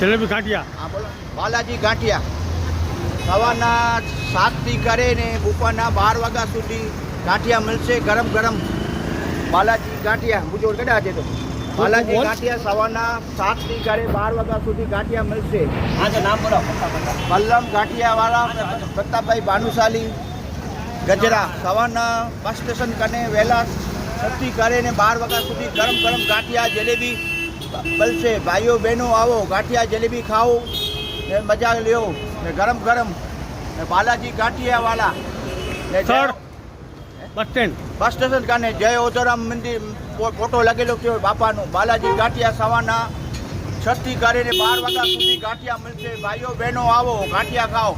જલેબી ગાંઠિયા. હા બોલો. બાલાજી ગાંઠિયા. સવારના સાતથી કરે ને બપોરના બાર વાગ્યા સુધી ગાંઠિયા મળશે ગરમ ગરમ. બાલાજી ગાંઠિયા બુજો કડા છે તો. બાલાજી ગાંઠિયા સવારના સાતથી કરે બાર વાગ્યા સુધી ગાંઠિયા મળશે. હા તો નામ બોલો. પલ્લમ ગાંઠિયાવાળા પ્રતાપભાઈ ભાનુશાલી ગજરા. સવારના બસ સ્ટેશન કને વહેલા છથી કરીને બાર વાગ્યા સુધી ગરમ ગરમ ગાંઠિયા જલેબી મળશે ભાઈઓ બહેનો આવો ગાંઠિયા જલેબી ખાઓ ને મજા લ્યો ને ગરમ ગરમ ને બાલાજી ગાંઠિયાવાળા ને જય- બસ સ્ટેન્ડ બસ સ્ટેશન કાને જય ઓધોરામ મંદિર ફોટો લગેલો છે બાપાનો. બાલાજી ગાંઠિયા સવારના છથી કરીને બાર વાગ્યા સુધી ગાંઠિયા મળશે. ભાઈઓ બહેનો આવો ગાંઠિયા ખાઓ.